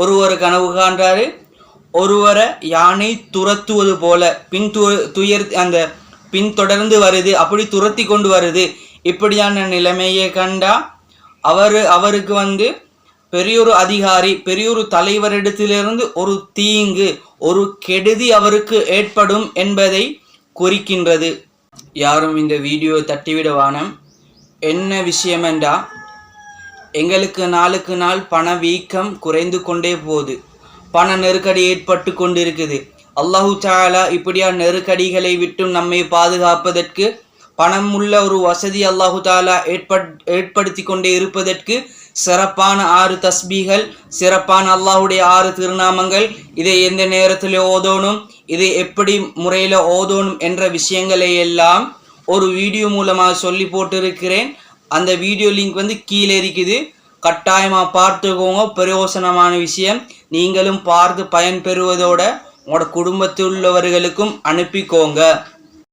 ஒருவர் கனவு காண்றாரு ஒருவரை யானை துரத்துவது போல பின் து துயர் அந்த பின்தொடர்ந்து வருது அப்படி துரத்தி கொண்டு வருது. இப்படியான நிலைமையை கண்டா அவர் அவருக்கு வந்து பெரியொரு அதிகாரி பெரியொரு தலைவரிடத்திலிருந்து ஒரு தீங்கு ஒரு கெடுதி அவருக்கு ஏற்படும் என்பதை குறிக்கின்றது. யாரும் இந்த வீடியோ தட்டிவிட வானம். என்ன விஷயமென்றா எங்களுக்கு நாளுக்கு நாள் பண வீக்கம் குறைந்து கொண்டே போகுது. பண நெருக்கடி ஏற்பட்டு கொண்டிருக்குது. அல்லாஹு சாலா இப்படியா நெருக்கடிகளை விட்டும் நம்மை பாதுகாப்பதற்கு பணம் உள்ள ஒரு வசதி அல்லாஹு தாலா ஏற்பட் ஏற்படுத்தி கொண்டே இருப்பதற்கு சிறப்பான ஆறு தஸ்பீகள் சிறப்பான அல்லாஹுடைய ஆறு திருநாமங்கள் இதை எந்த நேரத்தில் ஓதணும் இதை எப்படி முறையில் ஓதணும் என்ற விஷயங்களை எல்லாம் ஒரு வீடியோ மூலமாக சொல்லி போட்டிருக்கிறேன். அந்த வீடியோ லிங்க் வந்து கீழே இருக்குது. கட்டாயமாக பார்த்துக்கோங்க பிரயோசனமான விஷயம். நீங்களும் பார்த்து பயன்பெறுவதோட உங்களோட குடும்பத்தில் உள்ளவர்களுக்கும் அனுப்பிக்கோங்க.